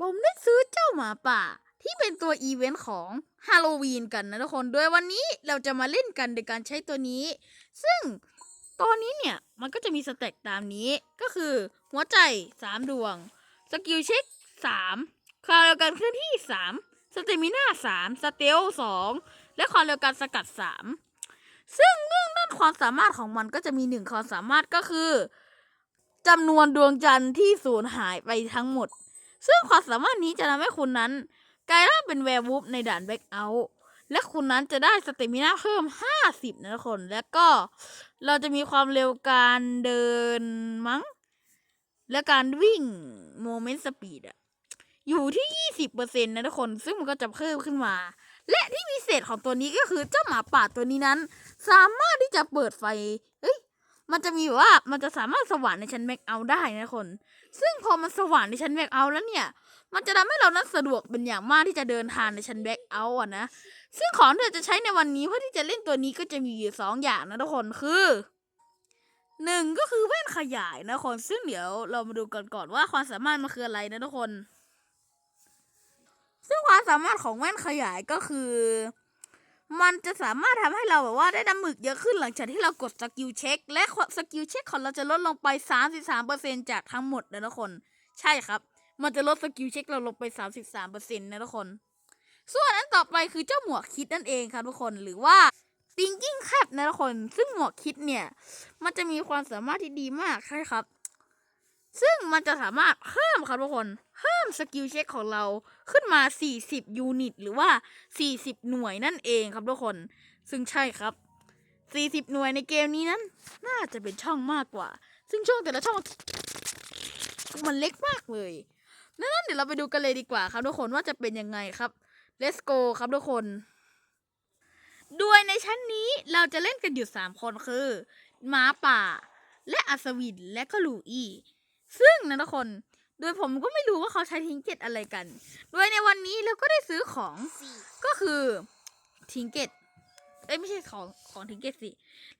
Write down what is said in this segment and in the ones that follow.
ผมได้ซื้อเจ้าหมาป่า ที่เป็นตัวอีเวนต์ของฮาโลวีนกันนะทุกคนโดยวันนี้เราจะมาเล่นกันโดยการใช้ตัวนี้ ซึ่งตอนนี้เนี่ย มันก็จะมีสเต็กตามนี้ก็คือหัวใจ 3 ดวง สกิลเช็ค 3 ความเร็วการเคลื่อนที่ 3 สเตมิน่า 3 สเตล 2 และความเร็วการสกัด 3 ซึ่งเรื่องด้านความสามารถของมันก็จะมีหนึ่งความสามารถก็คือจำนวนดวงจันทร์ที่สูญหายไปทั้งหมด ซึ่งความสามารถนี้จะทำให้คุณนั้นกลายร่างเป็นแวร์วูฟในด่านแบ็กเอาท์และคุณนั้นจะได้สเตมิน่าเพิ่ม 50 นะทุกคน แล้วก็เราจะมีความเร็วการเดินมั้ง และการวิ่งโมเมนต์สปีดอะอยู่ที่ 20%นะทุกคน ซึ่งมันก็จะเพิ่มขึ้นมา และที่พิเศษของตัวนี้ก็คือเจ้าหมาป่าตัวนี้นั้น สามารถที่จะเปิดไฟ เอ้ย มันจะมีว่ามันจะสามารถสว่างในชั้นแม็กเอาท์ได้นะทุกคน ซึ่งพอมันสว่างในชั้นแบ็กเอาท์แล้วเนี่ย มันจะทำให้เรานั้นสะดวกเป็นอย่างมากที่จะเดินทางในชั้นแบ็กเอาท์อะนะ ซึ่งของที่เราจะใช้ในวันนี้เพื่อที่จะเล่นตัวนี้ก็จะมีอยู่สองอย่างนะทุกคนคือหนึ่งก็คือแว่นขยายนะคนซึ่งเดี๋ยวเรามาดูกันก่อนว่าความสามารถมันคืออะไรนะทุกคน ซึ่งความสามารถของแว่นขยายก็คือ มันจะสามารถทำให้เราแบบว่าได้น้ำหมึกเยอะขึ้นหลังจากที่เรากดสกิลเช็ค และสกิลเช็คของเราจะลดลงไป 33%จากทั้งหมดนะทุกคน ใช่ครับ มันจะลดสกิลเช็คเราลงไป 33%นะทุกคน ส่วนอันต่อไปคือเจ้าหมวกคิดนั่นเองครับทุกคนหรือว่า thinking cap นะทุกคน ซึ่งหมวกคิดเนี่ย มันจะมีความสามารถที่ดีมากใช่ครับ ซึ่งมันจะสามารถเพิ่มครับทุกคน เพิ่มสกิลเช็คของเราขึ้นมา 40 ยูนิต หรือว่า 40 หน่วยนั่นเองครับทุกคน ซึ่งใช่ครับ 40 หน่วยในเกมนี้นั้น น่าจะเป็นช่องมากกว่า ซึ่งช่องแต่ละช่อง มันเล็กมากเลยนั้นเดี๋ยวเราไปดูกันเลยดีกว่าครับทุกคนว่าจะเป็นยังไงครับ let's go ครับทุกคนด้วยในชั้นนี้เราจะเล่นกันอยู่ 3 คนคือหมาป่า และอัศวินและก็ลูอี้ซึ่งนะทุกคน โดยผมก็ไม่รู้ว่าเขาใช้ทิงเก็ตอะไรกัน โดยในวันนี้เราก็ได้ซื้อของสี่ก็คือทิงเก็ตเอ้ยไม่ใช่ของของทิงเก็ตสิ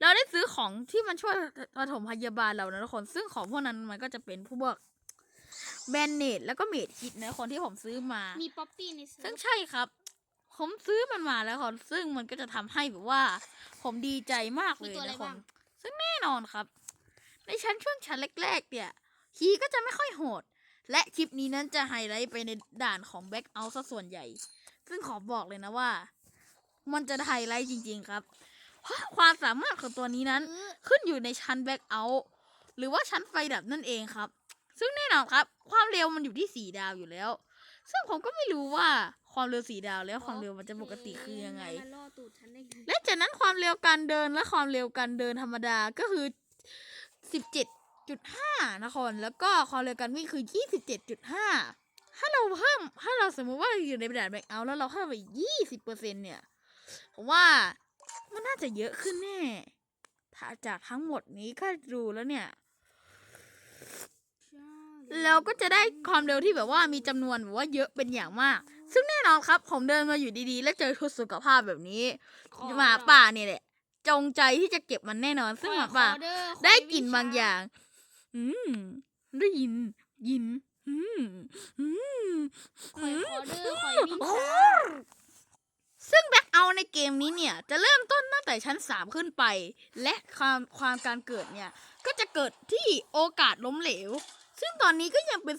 เราได้ซื้อของที่มันช่วยปฐมพยาบาลเรานะทุกคน ซึ่งของพวกนั้นมันก็จะเป็นพวกแบนเนตแล้วก็เมดคิดนะคนที่ผมซื้อมา มีป๊อปปี้ในเซิซึ่ร์งฟใช่ครับ ผมซื้อมันมาแล้วคนซึ่งมันก็จะทำให้แบบว่า ผมดีใจมากเลยนะคนซึ่งแน่นอนครับ ในชั้นช่วงชั้นแรกๆเนี่ยคีย์ก็จะไม่ค่อยโหด และคลิปนี้นั้นจะไฮไลท์ไปในด่านของแบ็กเอาซะส่วนใหญ่ ซึ่งขอบอกเลยนะว่า มันจะไฮไลท์จริง ๆ ครับ เพราะความสามารถของตัวนี้นั้นซื้อขึ้นอยู่ในชั้นแบ็กเอาท์หรือว่าชั้นไฟดับนั่นเองครับ ซึ่งแน่นอนครับ ความเร็วมันอยู่ที่สี่ดาวอยู่แล้ว ซึ่งผมก็ไม่รู้ว่าความเร็วสี่ดาวแล้วความเร็วมันจะปกติคือยังไงมันล่อตูดฉันได้ไงและจากนั้นความเร็วการเดินและความเร็วการเดินธรรมดาก็คือ 17.5 นะคนแล้วก็ความเร็วการวิ่งคือ 27.5 ถ้าเราเพิ่มถ้าเราสมมติว่าเราอยู่ในด่านแบ็กเอาท์แล้วเราเพิ่มไป 20%เนี่ยผมว่ามันน่าจะเยอะขึ้นแน่ถ้าจากทั้งหมดนี้ก็ดูแล้วเนี่ย เราก็จะได้ความเร็วที่แบบว่ามีจำนวนแบบว่าเยอะเป็นอย่างมาก ซึ่งแน่นอนครับ ผมเดินมาอยู่ดีๆ แล้วเจอชุดสุขภาพแบบนี้ขอหมาป่าเนี่ยแหละจงใจที่จะเก็บมันแน่นอน ซึ่งหมาป่าขอเด้อขอได้กลิ่นวิชบางอย่าง อืมได้ยิน ยิน อืมอืมขอขอเด้อขอวิชาซึ่งแบ็คเอาในเกมนี้เนี่ย จะเริ่มต้นตั้งแต่ชั้น 3 ขึ้นไป และความความการเกิดเนี่ย ก็จะเกิดที่โอกาสล้มเหลว ซึ่งตอนนี้ก็ยังเป็น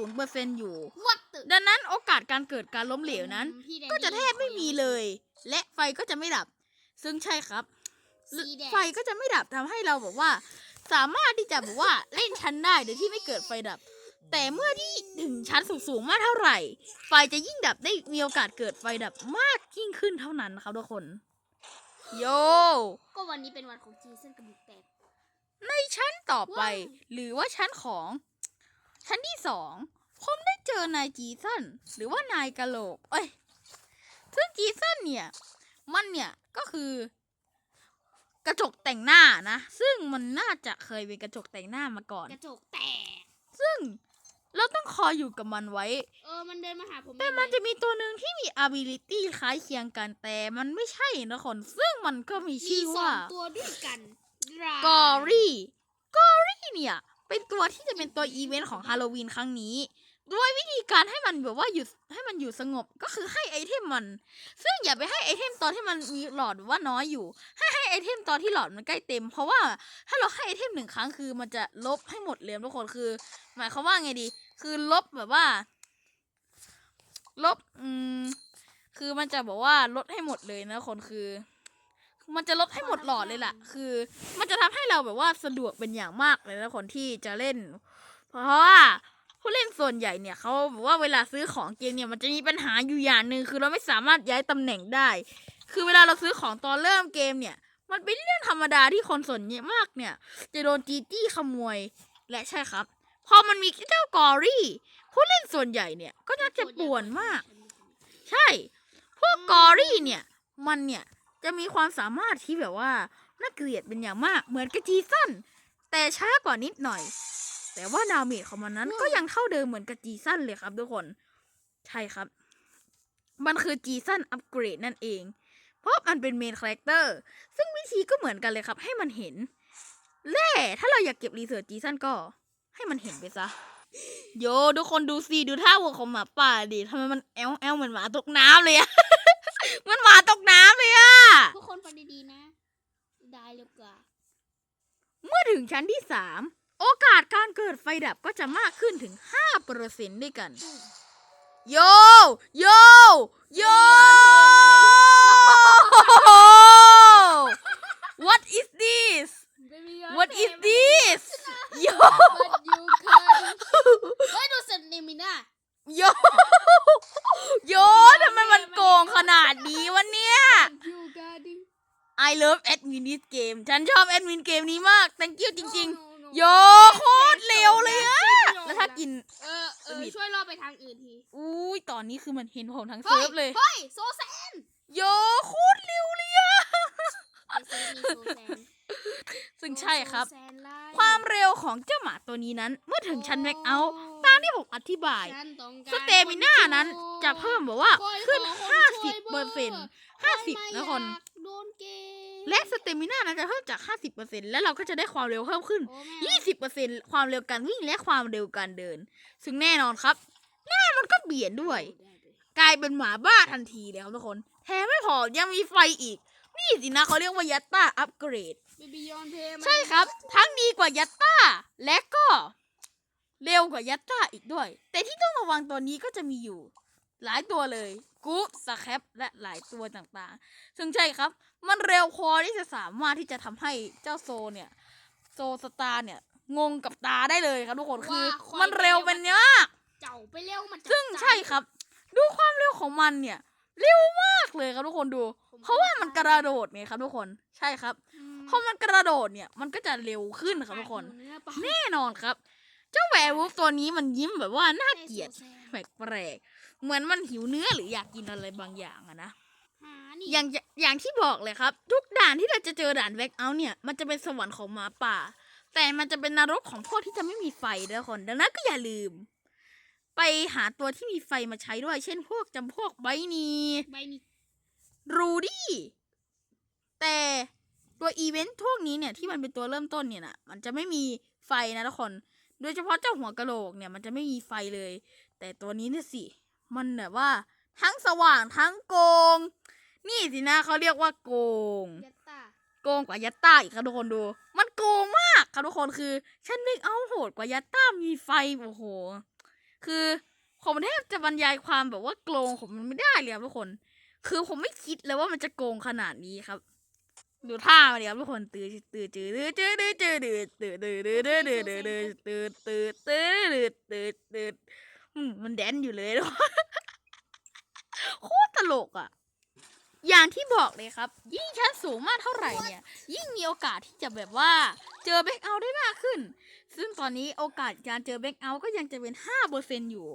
0.0%อยู่ วัดตึดังนั้นโอกาสการเกิดการล้มเหลวนั้น พี่แดนนี่ก็จะแทบไม่มีเลย และไฟก็จะไม่ดับ ซึ่งใช่ครับ สีแดง ไฟก็จะไม่ดับทำให้เราแบบว่า สามารถที่จะแบบว่าเล่นชั้นได้โดยที่ไม่เกิดไฟดับ แต่เมื่อที่ถึงชั้นสูงๆมากเท่าไหร่ ไฟจะยิ่งดับได้มีโอกาสเกิดไฟดับมากยิ่งขึ้นเท่านั้นนะครับทุกคน โย ก็วันนี้เป็นวันของจีเส้นกระดูกแตก ในชั้นต่อไป ว้าว หรือว่าชั้นของ ชั้นที่สองผมได้เจอนายจีสันหรือว่านายกะโหลก เอ้ย ซึ่งจีสันเนี่ย มันเนี่ยก็คือ กระจกแต่งหน้านะ ซึ่งมันน่าจะเคยเป็นกระจกแต่งหน้ามาก่อน กระจกแตก ซึ่งเราต้องคอยอยู่กับมันไว้ เออ มันเดินมาหาผมแต่มันจะมีตัวหนึ่งที่มี ability คล้ายเคียงกัน แต่มันไม่ใช่นะคนซึ่งมันก็มีมีชื่อสอว่างตัวด้วยกันรายกอรี่ กอรี่เนี่ย เป็นตัวที่จะเป็นตัวอีเวนต์ของฮาโลวีนครั้งนี้ ด้วยวิธีการให้มันแบบว่าหยุดให้มันอยู่สงบก็คือให้ไอเทมมัน ซึ่งอย่าไปให้ไอเทมตอนที่มันมีหลอดว่าน้อยอยู่ ให้ให้ไอเทมตอนที่หลอดมันใกล้เต็ม เพราะว่าถ้าเราให้ไอเทมหนึ่งครั้งคือมันจะลบให้หมดเลยทุกคนคือ หมายความว่าไงดี คือลบแบบว่า ลบอืมคือมันจะบอกว่าลดให้หมดเลยนะคนคือ มันจะลดให้หมดหลอดเลยล่ะ คือ มันจะทำให้เราแบบว่าสะดวกเป็นอย่างมากเลยนะคนที่จะเล่น เพราะว่า ผู้เล่นส่วนใหญ่เนี่ยเขาบอกว่าเวลาซื้อของเกมเนี่ยมันจะมีปัญหาอยู่อย่างหนึ่งคือเราไม่สามารถย้ายตำแหน่งได้ คือเวลาเราซื้อของตอนเริ่มเกมเนี่ย มันเป็นเรื่องธรรมดาที่คนส่วนใหญ่มากเนี่ย จะโดนจีจี้ขโมยและใช่ครับ พอมันมีเจ้ากอรี่ ผู้เล่นส่วนใหญ่เนี่ยก็จะเจ็บปวดมาก ใช่ พวกกอรี่เนี่ย มันเนี่ยจะมีความสามารถที่แบบว่าน่าเกลียดเป็นอย่างมากเหมือนกับจีซันแต่ช้ากว่านิดหน่อย แต่ว่าดาเมจของมันนั้น ก็ยังเท่าเดิมเหมือนกับจีซันเลยครับทุกคน ใช่ครับ มันคือจีซันอัปเกรดนั่นเอง เพราะมันเป็นเมนคาแรคเตอร์ ซึ่งวิธีก็เหมือนกันเลยครับ ให้มันเห็น แล่ถ้าเราอยากเก็บรีเสิร์ชจีซันก็ ให้มันเห็นไปซะ โยทุกคนดูสิดูท่าวัวของหมาป่าดิทำไมมันแอลแอลเหมือนหมาตกน้ำเลยอะ มันหมาตกน้ำเลยอะ ทุกคนฟังดีๆนะ ได้เร็วกว่า เมื่อถึงชั้นที่สาม โอกาสการเกิดไฟดับก็จะมากขึ้นถึง5เปอร์เซ็นต์ด้วยกัน โย โย โย What is this What is this โย But you can เฮ้ยดูเซนเนมิน่าโย โยทำไมมันโกงขนาดนี้วะเนี่ย ยูการดิ I love admin this game ฉันชอบแอดมินเกมนี้มาก thank you จริง ๆ โยโคตรเร็วเลยอะแล้วถ้ากิน เออเออช่วยล่อไปทางอื่นทีอุ้ยตอนนี้คือมันเห็นผมทั้งเฮ้เซิร์ฟเลย เฮ้ยโซแซนโยโคตรเร็วเลยอะไอเซิร์ฟมีโซแซน ซึ่งใช่ครับโซแซนไล่ความเร็วของเจ้าหมาตัวนี้นั้น เมื่อถึงชั้นแม็กเอาท์ตามที่ผมอธิบาย ฉันต้องกรสเตมิน่านั้นจะเพิ่มแบบว่าคอยขึ้น ขอคน50ช่วยเปอร์เซ็นต์คอย50ไม่นะคนอยากโดนเกมและสเตมิน่านั้นจะเพิ่มจาก 50เปอร์เซ็นต์แล้วเราก็จะได้ความเร็วเพิ่มขึ้น โอ้แม่20เปอร์เซ็นต์ความเร็วการวิ่งและความเร็วการเดิน ซึ่งแน่นอนครับ หน้ามันก็เบียดด้วย กลายเป็นหมาบ้าทันทีเลยครับทุกคน แถมไม่พอยังมีไฟอีก นี่สินะเขาเรียกว่ายัตตาอัปเกรด บีบียอนเพย์ใช่ครับ ทั้งดีกว่ายัตตาและก็เร็วกว่ายัตตาอีกด้วย แต่ที่ต้องระวังตัวนี้ก็จะมีอยู่ หลายตัวเลยกู๊ปสแคปและหลายตัวต่างๆ ซึ่งใช่ครับ มันเร็วพอที่จะสามารถที่จะทำให้เจ้าโซเนี่ย โซสตาร์เนี่ย งงกับตาได้เลยครับทุกคนคือ มันเร็วเป็นเนี้ยเจ้าไปเร็วมันจะซึ่งใช่ครับ ดูความเร็วของมันเนี่ย เร็วมากเลยครับทุกคนดู เพราะว่ามันกระโดดไงครับทุกคนใช่ครับอืม พอมันกระโดดเนี่ย มันก็จะเร็วขึ้นครับทุกคนเนื้อปลาแน่นอนครับ เจ้าแวร์วูฟตัวนี้มันยิ้มแบบว่าน่าเกลียดโซแซนแปลกๆเหมือนมันหิวเนื้อหรืออยากกินอะไรบางอย่างอะนะหานี่อย่างอย่างที่บอกเลยครับ ทุกด่านที่เราจะเจอด่านแบ็กเอาท์เนี่ย มันจะเป็นสวรรค์ของหมาป่า แต่มันจะเป็นนรกของพวกที่จะไม่มีไฟนะทุกคนดังนั้นก็อย่าลืม ไปหาตัวที่มีไฟมาใช้ด้วย เช่นพวกจำพวกไบนีใบนี้รูดี้แต่ ตัวอีเวนต์พวกนี้เนี่ยที่มันเป็นตัวเริ่มต้นเนี่ยนะมันจะไม่มีไฟนะทุกคน โดยเฉพาะเจ้าหัวกะโหลกเนี่ยมันจะไม่มีไฟเลย แต่ตัวนี้เนี่ยสิ มันแบบว่า ทั้งสว่างทั้งโกง นี่สินะเขาเรียกว่าโกงยัตตาโกงกว่ายัตต้าอีกครับทุกคนดู มันโกงมากครับทุกคนคือ ฉันนึกเอาโหดกว่ายัตต้ามีไฟโอ้โห คือผมแทบจะบรรยายความแบบว่าโกงของมันไม่ได้เลยครับทุกคน คือผมไม่คิดเลยว่ามันจะโกงขนาดนี้ครับ ดูท่ามันดิครับทุกคนตื่นตื่นจืดตื่นตื่นตื่นตื่นตื่นตื่นตื่นตื่นตื่นตื่นตื่นตื่นตื่นตื่นตื่นตื่นมันแดนอยู่เลยทุกคนโคตรตลกอะ อย่างที่บอกเลยครับ ยิ่งชั้นสูงมากเท่าไหร่เนี่ย ยิ่งมีโอกาสที่จะแบบว่า เจอแบ็กเอาได้มากขึ้น ซึ่งตอนนี้โอกาสการเจอแบ็กเอาก็ยังจะเป็น5%อยู่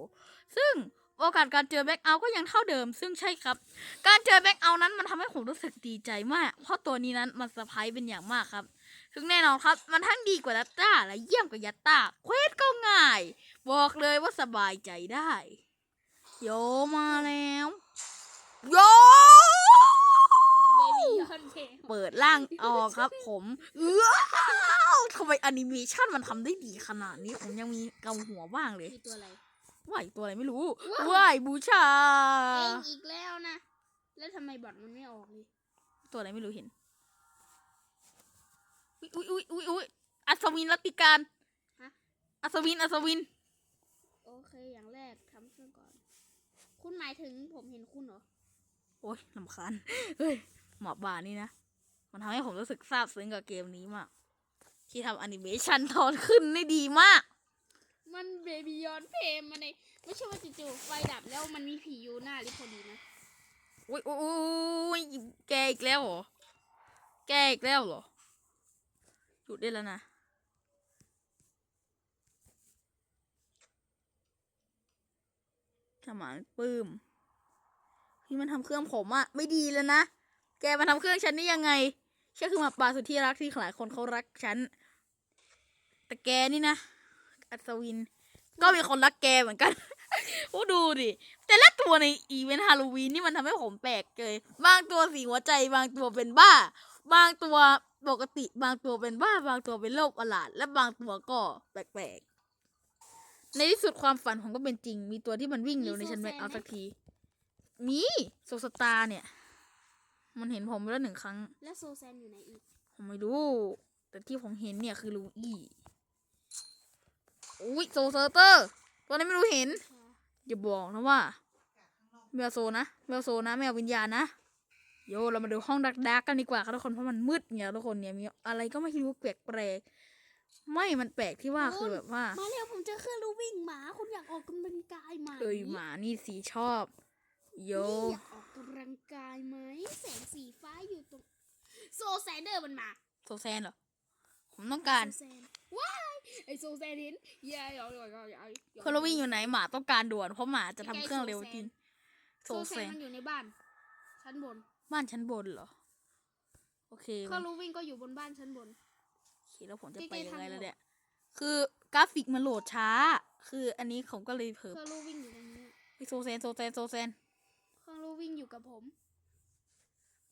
ซึ่ง โอกาสการเจอแบ็กเอาก็ยังเท่าเดิม ซึ่งใช่ครับ การเจอแบ็กเอานั้นมันทำให้ผมรู้สึกดีใจมาก เพราะตัวนี้นั้นมันเซอร์ไพรส์เป็นอย่างมากครับ ซึ่งแน่นอนครับ มันทั้งดีกว่ายัตตาและเยี่ยมกว่ายัตตาเควสก็ง่าย บอกเลยว่าสบายใจได้ โยมาแล้ว โยเปิดร่างออกครับ ผมเอ้าทำไมแอนิเมชันมันทำได้ดีขนาดนี้ ผมยังมีเกาหัวบ้างเลยตัวอะไร ไหวตัวอะไรไม่รู้ว้าวไหวบูชา เองอีกแล้วนะ แล้วทำไมบอทมันไม่ออกเลย ตัวอะไรไม่รู้เห็น อุ้ยอุ้ยอุ้ยอุ้ยอัศวินรัตติการฮะ อัศวิน อัศวิน โอเค อย่างแรกทำเครื่องก่อน คุณหมายถึงผมเห็นคุณเหรอ โอ้ยลำคาญเฮ้ย หมอป่านี่นะ มันทำให้ผมรู้สึกซาบซึ้งกับเกมนี้มาก ที่ทำแอนิเมชันตอนขึ้นได้ดีมาก มันเบบี้ยอนเพมมันในไม่ใช่ว่าจู่ๆไฟดับแล้วมันมีผีอยู่หน้าลิพอดีนะอุ้ยอุ้ยอุ้ยแกอีกแล้วเหรอ แกอีกแล้วเหรอ หยุดได้แล้วนะสมานปื้มที่มันทำเครื่องผมอะไม่ดีแล้วนะ แกมาทำเครื่องฉันได้ยังไงฉันคือหมาป่าสุดที่รักที่หลายคนเขารักฉัน แต่แกนี่นะ อัศวิน ก็มีคนรักแกเหมือนกันโอ้ดูดิ แต่ละตัวในอีเวนต์ฮาโลวีนนี่มันทำให้ผมแปลกเลย บางตัวสีหัวใจ บางตัวเป็นบ้า บางตัวปกติ บางตัวเป็นบ้า บางตัวเป็นโรคประหลาด และบางตัวก็แปลกๆ ในที่สุดความฝันผมก็เป็นจริง มีตัวที่มันวิ่งเร็วในฉันแม็กเอาสักที มีโซสตาร์เนี่ย มันเห็นผมไปแล้วหนึ่งครั้ง แล้วโซแซนอยู่ไหนอีก ผมไม่รู้ แต่ที่ผมเห็นเนี่ยคือลูอี้ อุ้ยโซเซอร์เตอร์ตัวนี้ไม่รู้เห็น อย่าบอกนะว่าแมวโซนะแมวโซนะแมววิญญาณนะโยเรามาดูห้องดักๆกันดีกว่าค่ะทุกคนเพราะมันมืดเนี่ยทุกคนเนี่ยมีอะไรก็ไม่รู้แปลกๆไม่มันแปลกที่ว่าคือแบบว่ามาเร็วผมเจอเครื่องรูวิ่งหมาคุณอยากออกกำลังกายไหมเอ้ยหมานี่สีชอบ โยนี่อยากออกกำลังกายไหมแสงสีฟ้าอยู่ตรงโซแซนเดอร์มันมาโซแซนเหรอ ผมต้องการโซแซนว้ายไอโซแซนเห็นเย้ยยยยยเคอร์วิ่งอยู่ไหนหมาต้องการด่วนเพราะหมาจะทำเครื่องเร็วจริงโซแซนมันอยู่ในบ้าน ชั้นบนบ้านชั้นบนเหรอ โอเคเครื่องรูวิ่งก็อยู่บนบ้านชั้นบน โอเคแล้วผมจะใกไปล้ๆยังทางไงแล้วออกเนี่ย คือกราฟิกมันโหลดช้า คืออันนี้ผมก็เลยเผลเคอรื่องรูวิ่งอยู่ตรงนี้ ไปโซเซนโซเซนโซเซนเครื่องรูวิ่งอยู่กับผม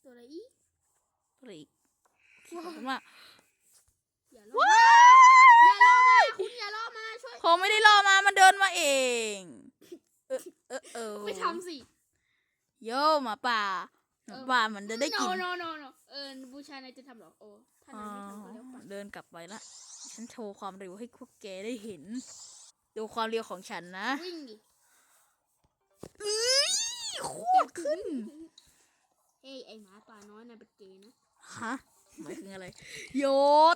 ตัวอะไรอีกอะไรอีกขอบคุณมาก อย่าล่อมาอย่าล่อมาคุณอย่าล่อมาช่วยผมไม่ได้รอมามันเดินมาเอง เออเออเออไปทำสิโยหมาป่าหมาป่ามันจะได้กินโนโนโนเออบูชานายจะทำเหรอโอ้ถ้าอ๋อนายไม่ทำก็แล้วไปเดินกลับไปละ ฉันโชว์ความเร็วให้พวกแกได้เห็น ดูความเร็วของฉันนะ วิ่งดิเอ้ยโคตรขึ้น เฮ้ยไอหมาป่าน้อยนายเป็นเกย์นะ ฮะ หมายถึงอะไร โย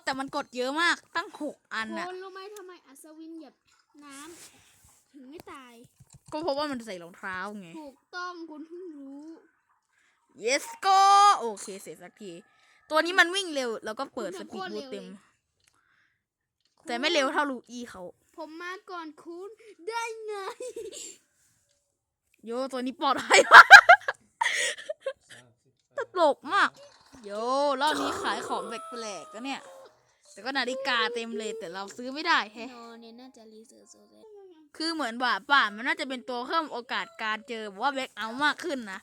แต่มันกดเยอะมากตั้งหกอันคอะนรู้ไหมทำไมอัศวินเหยียบน้ำถึงไม่ตาย ก็เพราะว่ามันใส่รองเท้าไง ถูกต้องคุณเพิ่งรู้ yes go โอเคเสร็จสักที ตัวนี้มันวิ่งเร็ว แล้วก็เปิดสปีดบูทเต็ม แต่ไม่เร็วเท่าลูอี้เขา ผมมาก่อนคุณได้ไง โยตัวนี้ปลอดภัยมากตลกมาก โยรอบนี้ขายของแปลกๆก็เนี่ย แต่ก็นาฬิกาเต็มเลยแต่เราซื้อไม่ได้แฮะโนเนี่ยน่าจะรีเสิร์ชโซเซนคือเหมือนว่าป่ามันน่าจะเป็นตัวเพิ่มโอกาสการเจอแบบว่าแบ็กเอาท์มากขึ้นนะ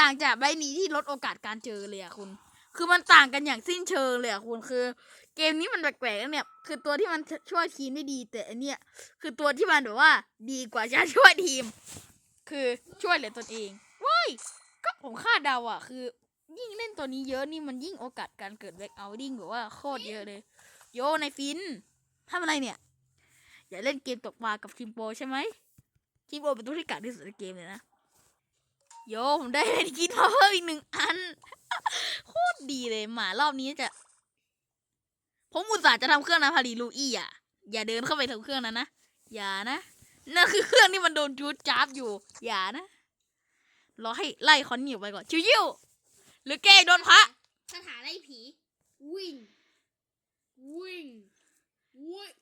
ต่างจากใบนี้ที่ลดโอกาสการเจอเลยอะคุณ คือมันต่างกันอย่างสิ้นเชิงเลยอะคุณคือ เกมนี้มันแปลกๆนะเนี่ย คือตัวที่มันช่วยทีมได้ดีแต่อันเนี้ยคือตัวที่มันแบบว่าดีกว่าจะช่วยทีม คือช่วยเหลือตนเองว้ยก็ผมคาดเดาอะคือ ยิ่งเล่นตัวนี้เยอะนี่มันยิ่งโอกาสการเกิดแบ็กเอาดิ้งแบบว่าโคตรเยอะเลย โยในฟินทำอะไรเนี่ย อย่าเล่นเกมตกปลากับคิมโปใช่ไหมคิมโปเป็นตัวที่กัดที่สุดในเกมเลยนะโยผมได้เล่นกินมาเพิ่มอีกหนึ่งอันโคตรดีเลยหมารอบนี้จะ ผมอุตส่าห์จะทำเครื่องนะพารีลูอี้อะ อย่าเดินเข้าไปถึงเครื่องนั้นนะอย่านะนั่นคือเครื่องที่มันโดนจูดจ้าบอยู่ อย่านะรอให้ไล่คอนนี่ไปก่อนชิวๆ หรือแกโดนพระคาถาไล่ผี วิ่ง วิ่ง วิ่ง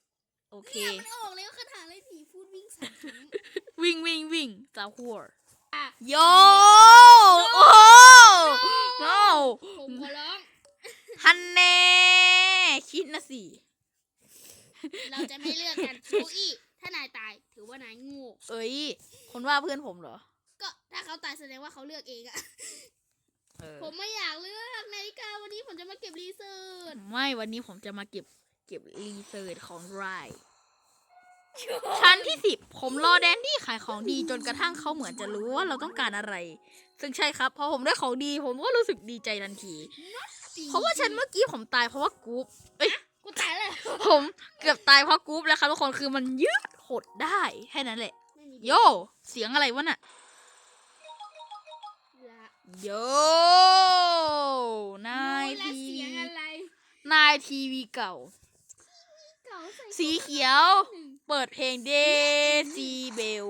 โอเค เนี่ยมันออกแล้วคาถาไล่ผีพูดวิ่งสามครั้งวิ่งวิ่งวิ่งจาหัวอะโยโอ้โหโนผมขอร้อง ฮันเน่คิดนะสิ เราจะไม่เลือกกันโจอี้ถ้านายตายถือว่านายโง่เอ้ยคนว่าเพื่อนผมเหรอ ก็ถ้าเขาตายแสดงว่าเขาเลือกเองอะเออผมไม่อยากเลือกนาฬิกาวันนี้ผมจะมาเก็บรีเสิร์ชไม่วันนี้ผมจะมาเก็บเก็บรีเสิร์ชของไรชั้นที่สิบผมรอแดนดี้ขายของดีจนกระทั่งเขาเหมือนจะรู้ว่าเราต้องการอะไร ซึ่งใช่ครับพอผมได้ของดี ผมก็รู้สึกดีใจทันที เพราะว่าฉันเมื่อกี้ผมตายเพราะว่ากรุ๊ปเอ้ยกูตายเลยผมเกือบตายเพราะกรุ๊ปแล้วครับทุกคนคือมันยืดหดได้แค่นั้นแหละไม่มีโย เสียงอะไรวะน่ะละ โยนายและที เสียงอะไรนายทีวีเก่า เก่าใส่สีเขียว หนึ่งเปิดเพลงเดซีเบล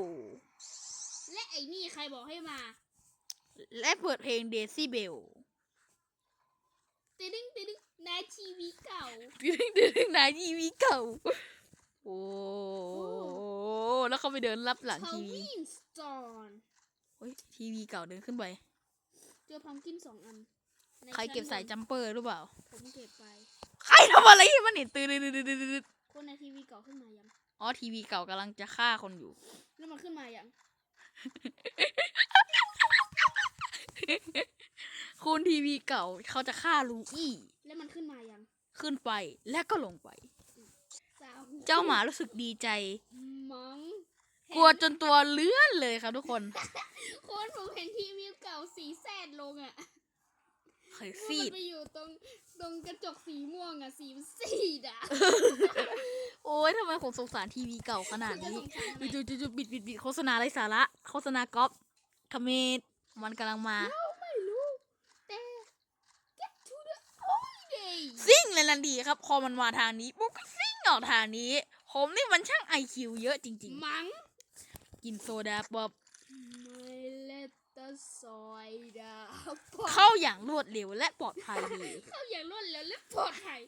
และไอ้นี่ใครบอกให้มาและเปิดเพลงเดซิเบลติดึงติดึงนายทีวีเก่า ดึงดึงนายทีวีเก่า โอ้แล้วเขาไปเดินรับหลังททีวีวินสตอนเฮ้ยทีวีเก่าเดินขึ้นไป เจอพัมกินสองอันในใครเก็บสายชั้นจัมเปอร์หรือเปล่าบนผมเก็บไป ใครทำอะไรให้มันเห็นตื่นดคนในทีวีเก่าขึ้นมายัง อ๋อทีวีเก่ากำลังจะฆ่าคนอยู่ แล้วมันขึ้นมายัง คุณทีวีเก่าเขาจะฆ่าลูอี้ แล้วมันขึ้นมายัง ขึ้นไปและก็ลงไปสาวเจ้าหมารู้สึกดีใจมัง กลัวจนตัวเลื่อนเลยครับทุกคนโคนผมเห็นทีวีเก่าสีแซดลงอะเคยมันซีดไปอยู่ตรงตรงกระจกสีม่วงอะสีมันซีดอะโอ้ยทำไมผมสงสารทีวีเก่าขนาดคุณจะนี้สงสารทำไมจุดจุดบิดบิดบิดโฆษณาไรสาระโฆษณาก๊อปคาเมดมันกำลังมาไม่รู้แต่ get to the holiday ซิ่งเลยลันดีครับ พอมันมาทางนี้ปุ๊บก็ซิ่งออกทางนี้ ผมนี่มันช่างไอคิวเยอะจริงมังๆ กินโซดาป๊อปไม่เล็ดตะซอยดาพอเข้าอย่างรวดเร็วและปลอดภัยดี เข้าอย่างรวดเร็วและปลอดภัย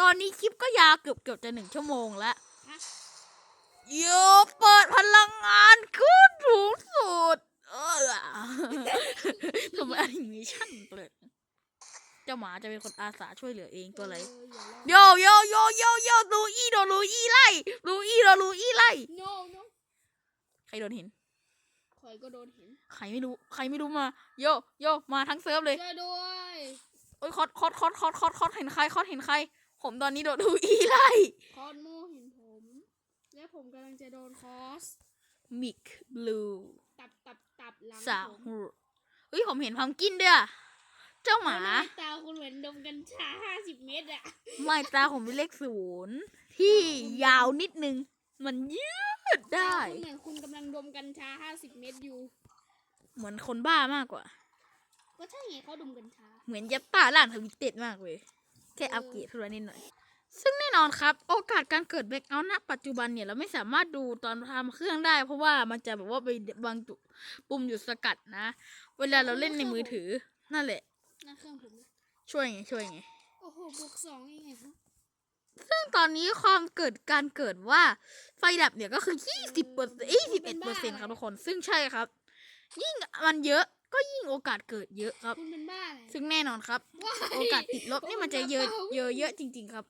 ตอนนี้คลิปก็ยาวเกือบเกือบจะหนึ่งชั่วโมงแล้วฮะโยเปิดพลังงานขึ้นสูงสุด เออทำไมแอนิเมชั่นเปิดเจ้าหมาจะเป็นคนอาสาช่วยเหลือเองตัวอะไรเอออย่าลองโยโยโยโยโยลูอี้โดนลูอี้ไล่ลูอี้โดนลูอี้ไล่ no no ใครโดนเห็นคอยก็โดนเห็นใครไม่รู้ ใครไม่รู้มา โยโยมาทั้งเซิร์ฟเลย ช่วยด้วยโอ้ยคอดคอดคอดคอดคอดคอดเห็นใครคอดเห็นใคร ผมตอนนี้โดนลูอี้ไล่คอนโมเห็นผม และผมกำลังจะโดนคอส มิกบลูตับตับตับหลังสาวผมหูเฮ้ยผมเห็นพัมกินด้วยอะเจ้าหมา แล้วทำไตาคุณเหมือนดมกัญชาห้าสิบเมตรอะ ไม่ตาผมเป็นเลขศูนย์ที่ยาวนิดนึง มันยืดได้ตาคุณเหมือนคุณกำลังดมกัญชาห้าสิบเมตรอยู่ เหมือนคนบ้ามากกว่า ก็ใช่ไงเขาดมกัญชา เหมือนยัตตาล่างทวิตเต็ดมากเลย แค่อัปเกรดเท่านั้นนิดหน่อย ซึ่งแน่นอนครับ โอกาสการเกิดแบล็คเอาท์ณปัจจุบันเนี่ย เราไม่สามารถดูตอนทำเครื่องได้ เพราะว่ามันจะแบบว่าไปบางจุปุ่มหยุดสกัดนะ เวลาเราเล่นในมือถือ นั่นแหละ หน้าเครื่องผมนะช่วยไงช่วยไง โอ้โหบวกสองเองไงครับ ซึ่งตอนนี้ความเกิดการเกิดว่าไฟดับเนี่ยก็คือ 20เปอร์เซ็นต์21เปอร์เซ็นต์ครับทุกคน ซึ่งใช่ครับ ยิ่งมันเยอะก็ยิ่งโอกาสเกิดเยอะครับ คุณเป็นบ้าอะไรซึ่งแน่นอนครับว้ายโอกาสติดลบนี่มันจะเยอะเยอะเยอะจริง ๆครับ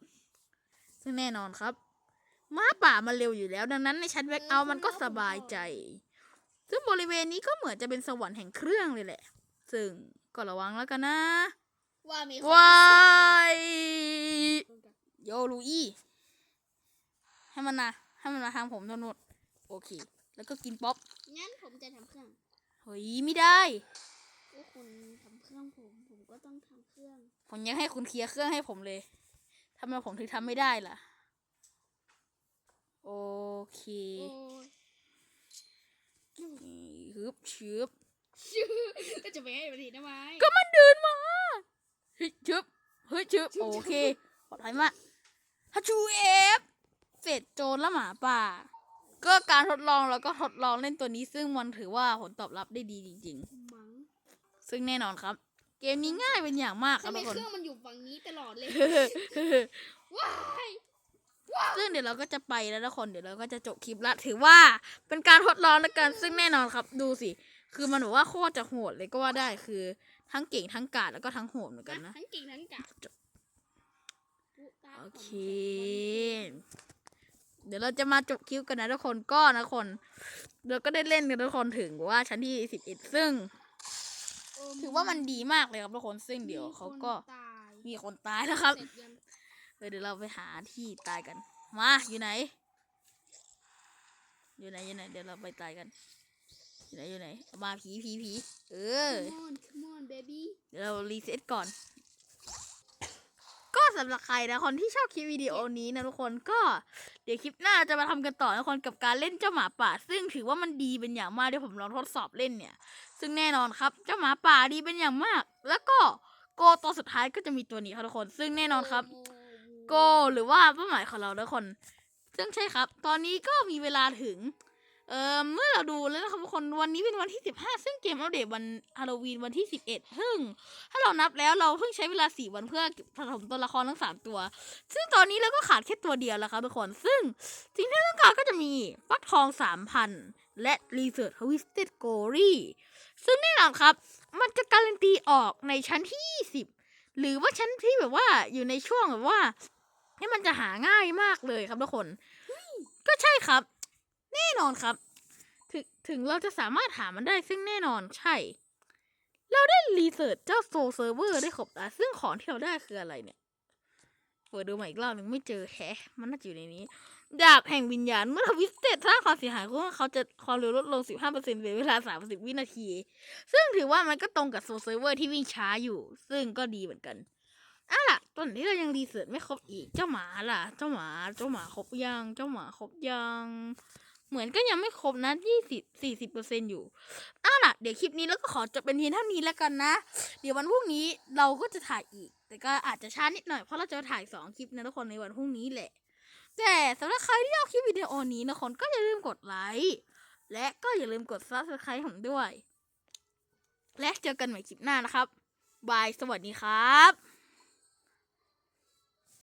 ซึ่งแน่นอนครับม้าป่ามันเร็วอยู่แล้ว ดังนั้นในชั้นแบ็คเอาท์มันก็สบายใจ ซึ่งบริเวณนี้ก็เหมือนจะเป็นสวรรค์แห่งเครื่องเลยแหละ ซึ่งก็ระวังแล้วกันนะ ว่ามีคนว้ามาย โยลูอี้ให้มันนะให้มันมาทางผมโนดโอเค แล้วก็กินป๊อปงั้นผมจะทำเครื่องเฮ้ยไม่ได้ก็คุณทำเครื่องผมผมก็ต้องทำเครื่อง ผมยังให้คุณเคลียร์เครื่องให้ผมเลยทำไมผมถึงทำไม่ได้ล่ะ โอเคโอ้ยนี่ฮึบชืบชื่อก็จะไปให้มันเห็นทำไมก็มันเดินมาเฮ้ยชึบเฮ้ยชึบโอเคปลอดภัยมาก ฮัชชูเอฟเฟดโจรและหมาป่า ก็การทดลองแล้วก็ทดลองเล่นตัวนี้ซึ่งมันถือว่าผลตอบรับได้ดีจริง มังๆ ซึ่งแน่นอนครับ เกมนี้ง่ายเป็นอย่างมากครัทำบไมทุกคนเครื่องมันอยู่ฝั่งนี้ตลอดเลย ว้ายซึ่งเดี๋ยวเราก็จะไปแล้วทุกคนเดี๋ยวเราก็จะจบคลิปละถือว่าเป็นการทดลองแล้วกันซึ่งแน่นอนครับ ดูสิ คือมันบอกว่าโคตรจะโหดเลยก็ว่าได้คือทั้งเก่งทั้งกาดแล้วก็ทั้งโหดเหมือนกันนะ ทั้งเก่งทั้งกะ โอเค เดี๋ยวเราจะมาจบคลิปกันนะทุกคนก็นะคน เราก็ได้เล่นกันทุกคนถึงว่าชั้นที่สิบเอ็ดซึ่ง ถือว่ามันดีมากเลยครับทุกคนซึ่งเดี๋ยวเขาก็มีคนตายมีคนตายแล้วครับเสร็จยังเออเดี๋ยวเราไปหาที่ตายกัน มาอยู่ไหน อยู่ไหนอยู่ไหน เดี๋ยวเราไปตายกัน อยู่ไหนอยู่ไหนเอามาผีผีผีเออ come on come on baby เดี๋ยวเรารีเซ็ตก่อน ก็สำหรับใครนะคนที่ชอบคลิปวิดีโอนี้นะทุกคนก็เดี๋ยวคลิปหน้าจะมาทำกันต่อนะคนกับการเล่นเจ้าหมาป่า ซึ่งถือว่ามันดีเป็นอย่างมากเดี๋ยวผมลองทดสอบเล่นเนี่ย ซึ่งแน่นอนครับเจ้าหมาป่าดีเป็นอย่างมาก แล้วก็โกตัวสุดท้ายก็จะมีตัวนี้ครับทุกคน ซึ่งแน่นอนครับ โกหรือว่าเป้าหมายของเราทุกคน ซึ่งใช่ครับ ตอนนี้ก็มีเวลาถึง เอ่อเมื่อเราดูแล้วนะครับทุกคนวันนี้เป็นวันที่ 15 ซึ่งเกมอัปเดตวันฮาโลวีนวันที่ 11 ซึ่ง ถ้าเรานับแล้วเราเพิ่งใช้เวลา 4 วันเพื่อผสมตัวละครทั้ง 3 ตัว ซึ่งตอนนี้เราก็ขาดแค่ตัวเดียวแล้วครับทุกคน ซึ่งสิ่งที่ต้องการก็จะมีฟักทอง 3,000 และ Research Twisted Glory ซึ่งแน่นอนครับ มันจะการันตีออกในชั้นที่ 20 หรือว่าชั้นที่แบบว่าอยู่ในช่วงแบบว่านี่มันจะหาง่ายมากเลยครับทุกคน ก็ใช่ครับ แน่นอนครับ ถึงถึงเราจะสามารถหามันได้ซึ่งแน่นอนใช่ เราได้รีเสิร์ชเจ้าโซเซิร์ฟเวอร์ได้ครบแล้วซึ่งของที่เราได้คืออะไรเนี่ยเปิดดูใหม่อีกรอบหนึ่งไม่เจอแฮะมันน่าจะอยู่ในนี้ ดาบแห่งวิญญาณเมื่อทวิสเต็ดสร้างความเสียหายเพราะว่าเขาจะความเร็วลดลง 15%เป็นเวลา 30 วินาที ซึ่งถือว่ามันก็ตรงกับโซเซิร์ฟเวอร์ที่วิ่งช้าอยู่ ซึ่งก็ดีเหมือนกันอะล่ะตอนที่เรายังรีเสิร์ชไม่ครบอีก เจ้าหมาล่ะ เจ้าหมา เจ้าหมาครบยัง เจ้าหมาครบยัง เหมือนก็ยังไม่ครบนะยี่สิบสี่สิบเปอร์เซ็นอยู่อะล่ะ เดี๋ยวคลิปนี้แล้วก็ขอจบเป็นเพียงเท่านี้แล้วกันนะ เดี๋ยววันพรุ่งนี้เราก็จะถ่ายอีก แต่ก็อาจจะช้านิดหน่อยเพราะเราจะถ่ายสองคลิปนะทุกคนในวันพรุ่งนี้แหละ แต่สำหรับใครที่ชอบคลิปวิดีโอนี้นะคนก็อย่าลืมกดไลค์และก็อย่าลืมกด subscribe ผมด้วย และเจอกันใหม่คลิปหน้านะครับบายสวัสดีครับ